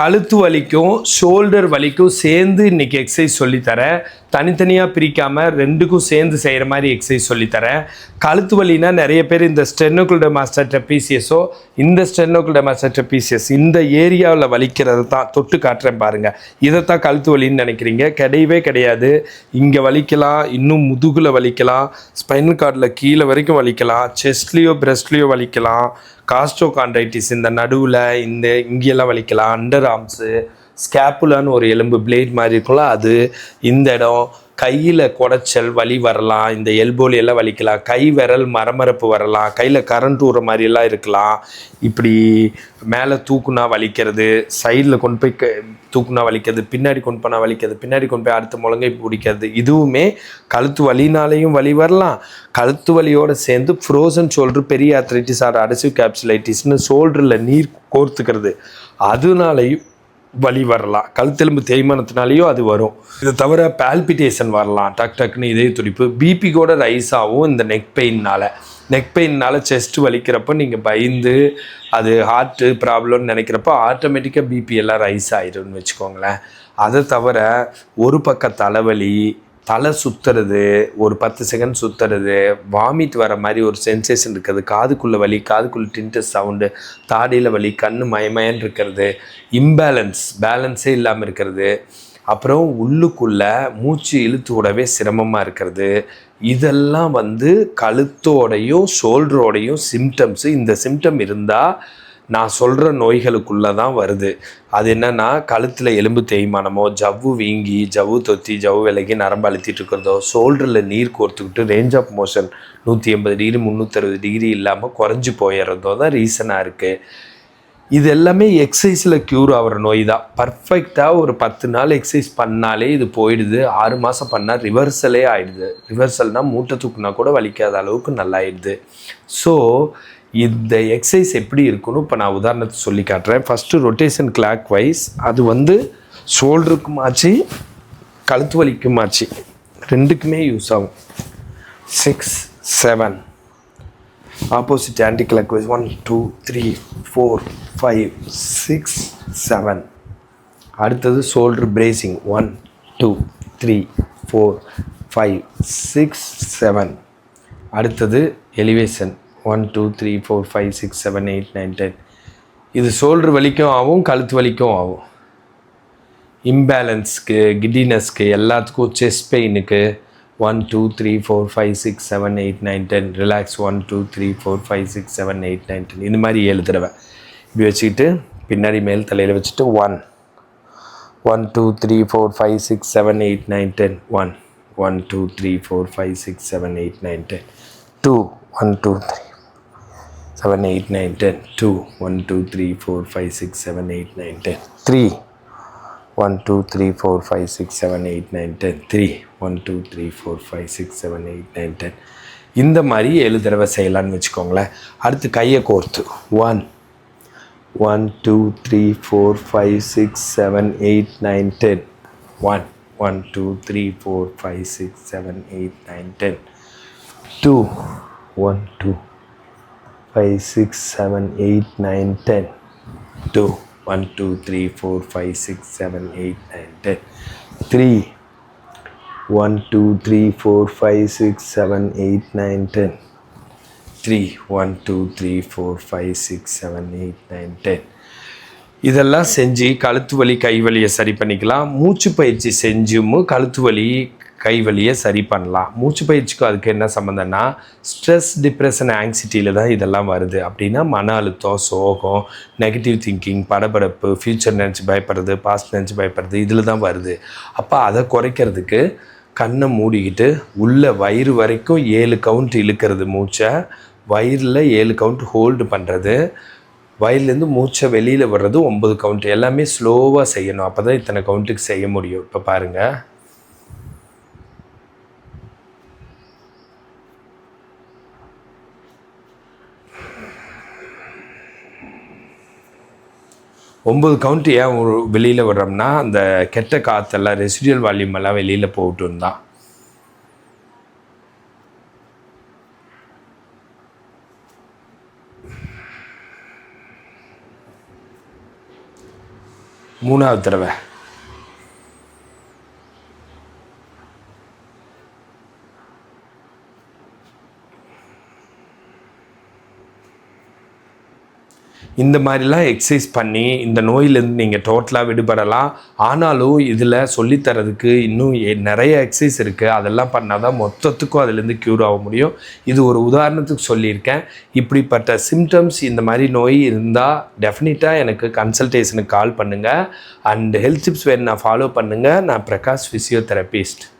கழுத்து வலிக்கும் ஷோல்டர் வலிக்கும் சேர்ந்து இன்னைக்கு எக்ஸசைஸ் சொல்லித்தரேன். தனித்தனியாக பிரிக்காமல் ரெண்டுக்கும் சேர்ந்து செய்கிற மாதிரி எக்ஸசைஸ் சொல்லித்தரேன். கழுத்து வலினா நிறைய பேர் இந்த ஸ்டெனோகுல்ட மாஸ்டர் ட்ரெப்பீசியஸோ இந்த ஸ்டெனோகுல்ட மாஸ்டர் ட்ரெப்பீசியஸ் இந்த ஏரியாவில் வலிக்கிறது தான். தொட்டு காட்டுறேன் பாருங்கள் இதைத்தான் கழுத்து வலின்னு நினைக்கிறீங்க. கிடையவே கிடையாது. இங்கே வலிக்கலாம் இன்னும் முதுகில் வலிக்கலாம் ஸ்பைனல் கார்டில் கீழே வரைக்கும் வலிக்கலாம் செஸ்ட்லேயோ பிரஸ்ட்லேயோ வலிக்கலாம் காஸ்டோகாண்ட்ரைட்டிஸ் இந்த நடுவில் இந்த இங்கெல்லாம் வலிக்கலாம் அண்டர் ஆர்ம்ஸு ஸ்கேப்புலான்னு ஒரு எலும்பு பிளேட் மாதிரி இருக்கும்ல அது இந்த இடம். கையில் குடைச்சல் வலி வரலாம். இந்த எல்போலி எல்லாம் வலிக்கலாம். கை விரல் மரமரப்பு வரலாம். கையில் கரண்ட் ஊற மாதிரியெல்லாம் இருக்கலாம். இப்படி மேலே தூக்குனா வலிக்கிறது சைடில் கொண்டு போய் க- தூக்குனா வலிக்கிறது பின்னாடி கொண்டு போனால் வலிக்கிறது பின்னாடி கொண்டு போய் அடுத்த முழங்கை பிடிக்கிறது இதுவுமே கழுத்து வலினாலேயும் வலி வரலாம். கழுத்து வலியோடு சேர்ந்து ஃப்ரோசன் ஷோல்டர் பெரிய ஆத்ரைட்டிஸ் ஆர் அடசிவ் கேப்சுலைட்டிஸ்னு ஷோல்டரில் நீர் கோர்த்துக்கிறது. அதனாலையும் வலி வரலாம். கழுத்தெலும்பு தேய்மானத்தினாலேயும் அது வரும். இதை தவிர பால்பிட்டேஷன் வரலாம். டக் டக்குன்னு இதய துடிப்பு. பிபி கூட ரைஸ் ஆகும் இந்த நெக் பெயின்னால் நெக் பெயின்னால் செஸ்ட் வலிக்கிறப்ப நீங்கள் பயந்து அது ஹார்ட்டு ப்ராப்ளம்னு நினைக்கிறப்ப ஆட்டோமேட்டிக்காக பிபி எல்லாம் ரைஸ் ஆயிரும்னு வச்சுக்கோங்களேன். அதை தவிர ஒரு பக்க தலைவலி தலை சுற்றுறது ஒரு பத்து செகண்ட் சுற்றுறது வாமிட் வர மாதிரி ஒரு சென்சேஷன் இருக்கிறது காதுக்குள்ளே வலி காதுக்குள்ளே டின்டஸ் சவுண்டு தாடியில் வலி கண் மயமயன்னு இருக்கிறது இம்பேலன்ஸ் பேலன்ஸே இல்லாமல் இருக்கிறது. அப்புறம் உள்ளுக்குள்ளே மூச்சு இழுத்து விடவே சிரமமாக இருக்கிறது. இதெல்லாம் வந்து கழுத்தோடையும் ஷோல்டரோடையும் சிம்டம்ஸு இந்த சிம்டம் இருந்தால் நான் சொல்கிற நோய்களுக்குள்ளே தான் வருது. அது என்னன்னா கழுத்தில் எலும்பு தேய்மானமோ ஜவ்வு வீங்கி ஜவ்வு தொத்தி ஜவ்வு விலகி நரம்பு அழுத்திட்டு இருக்கிறதோ ஷோல்டரில் நீர் கோர்த்துக்கிட்டு ரேஞ்ச் ஆஃப் மோஷன் நூற்றி எண்பது டிகிரி முந்நூற்றறுபது டிகிரி இல்லாமல் குறைஞ்சி போயிடுறதோ தான் ரீசனாக இருக்குது இது எல்லாமே எக்ஸசைஸில் க்யூர் ஆகிற நோய் தான். பர்ஃபெக்டாக ஒரு பத்து நாள் எக்ஸசைஸ் பண்ணாலே இது போயிடுது. ஆறு மாதம் பண்ணால் ரிவர்சலே ஆகிடுது ரிவர்சல்னால் மூட்டை தூக்குனா கூட வலிக்காத அளவுக்கு நல்லாயிடுது. ஸோ இந்த எக்ஸசைஸ் எப்படி இருக்குன்னு இப்போ நான் உதாரணத்துக்கு சொல்லி காட்டுறேன். ஃபஸ்ட்டு ரொட்டேஷன் கிளாக் வைஸ் அது வந்து ஷோல்டருக்குமாச்சு கழுத்து வலிக்கும் ஆச்சு. ரெண்டுக்குமே யூஸ் ஆகும். Six seven opposite anticlockwise one two three four five six seven அடுத்தது shoulder bracing one two three four five six seven அடுத்தது elevation one two three four five six seven eight nine ten இது shoulder வலிக்கும் ஆகும் கழுத்து வலிக்கும் ஆகும். இம்பேலன்ஸ்க்கு கிட்டினஸ்க்கு எல்லாத்துக்கும் chest பெயினுக்கு one two three four five six seven eight nine ten relax one two three four five six seven eight nine ten இந்த மாதிரி ஏழு தடவை. இப்படி வச்சுக்கிட்டு பின்னாடி மேல் தலையில் வச்சுட்டு one one two three four five six seven eight nine ten one one two three four five six seven eight nine ten two one two three seven eight nine ten two one two three four five six seven eight nine ten three one two three four five six seven eight nine ten three one two three four five six seven eight nine ten இந்த மாதிரி ஏழு தடவை செய்யலான்னு வச்சுக்கோங்களேன். அடுத்து கையை கோர்த்து. One one two three four five six seven eight nine ten one one two three four five six seven eight nine ten two one two five six seven eight nine ten two one two three four five six seven eight nine ten three one two three four five six seven eight nine ten three one two three four five six seven eight nine ten இதெல்லாம் செஞ்சு கழுத்து வலி கை வலியை சரி பண்ணிக்கலாம். மூச்சு பயிற்சி செஞ்சும் கழுத்து வலி கை வலியை சரி பண்ணலாம். மூச்சு பயிற்சிக்கும் அதுக்கு என்ன சம்மந்தம்னா ஸ்ட்ரெஸ் டிப்ரெஷன் ஆங்ஸிட்டியில் தான் இதெல்லாம் வருது. அப்படின்னா மன அழுத்தம் சோகம் நெகட்டிவ் திங்கிங் படபடப்பு ஃப்யூச்சர் நினச்சி பயப்படுறது பாஸ்ட் நினச்சி பயப்படுறது இதில் தான் வருது. அப்போ அதை குறைக்கிறதுக்கு கண்ணை மூடிக்கிட்டு உள்ள வயிறு வரைக்கும் ஏழு கவுண்ட் இழுக்கிறது மூச்சை. வயிறில் ஏழு கவுண்ட் ஹோல்டு பண்ணுறது வயல்லேருந்து மூச்சை வெளியில் வர்றது ஒம்பது கவுண்ட் எல்லாமே ஸ்லோவாக செய்யணும். அப்போ தான் இத்தனை கவுண்ட்டுக்கு செய்ய முடியும். இப்போ பாருங்கள் ஒம்பது கவுண்ட்டு ஏன் ஒரு வெளியில் விடுறோம்னா அந்த கெட்ட காற்றெல்லாம் ரெசிடியல் வால்யூம் எல்லாம் வெளியில் போகட்டும் தான் மூணாவது தடவை. இந்த மாதிரிலாம் எக்ஸசைஸ் பண்ணி இந்த நோயிலேருந்து நீங்கள் டோட்டலாக விடுபடலாம். ஆனாலும் இதில் சொல்லித்தரதுக்கு இன்னும் எ- நிறைய எக்ஸசைஸ் இருக்குது அதெல்லாம் பண்ணால் தான் மொத்தத்துக்கும் அதுலேருந்து க்யூர் ஆக முடியும். இது ஒரு உதாரணத்துக்கு சொல்லியிருக்கேன். இப்படிப்பட்ட சிம்டம்ஸ் இந்த மாதிரி நோய் இருந்தால் டெஃபினட்டாக எனக்கு கன்சல்டேஷனுக்கு கால் பண்ணுங்கள் அண்ட் ஹெல்த் டிப்ஸ் வேணும் நான் ஃபாலோ பண்ணுங்கள் நான் பிரகாஷ் ஃபிசியோதெரபிஸ்ட்